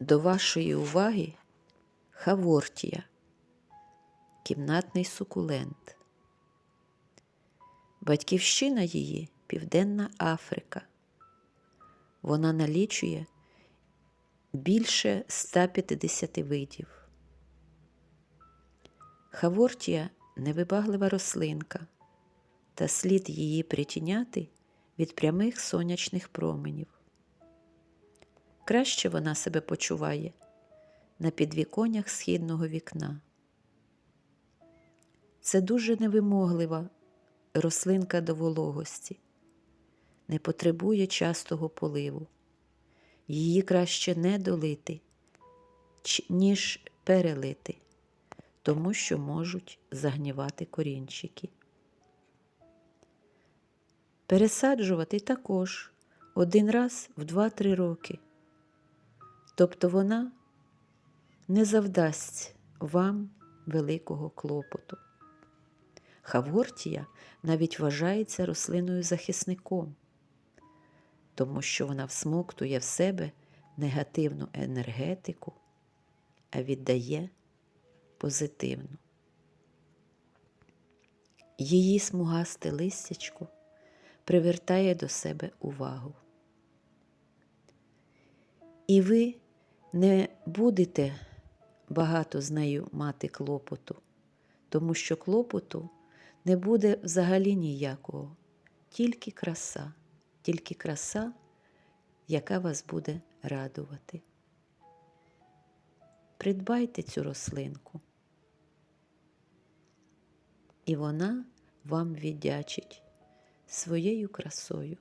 До вашої уваги Хавортія, кімнатний сукулент. Батьківщина її Південна Африка. Вона налічує більше 150 видів. Хавортія невибаглива рослинка, та слід її притіняти від прямих сонячних променів. Краще вона себе почуває на підвіконнях східного вікна. Це дуже невимоглива рослинка до вологості, не потребує частого поливу. Її краще не долити, ніж перелити, тому що можуть загнівати корінчики. Пересаджувати також один раз в 2-3 роки. Тобто вона не завдасть вам великого клопоту. Хавортія навіть вважається рослиною захисником, тому що вона всмоктує в себе негативну енергетику, а віддає позитивну. Її смугасте листячко привертає до себе увагу. І ви не будете багато з нею мати клопоту, тому що клопоту не буде взагалі ніякого, тільки краса, тільки краса, яка вас буде радувати. Придбайте цю рослинку, і вона вам віддячить своєю красою.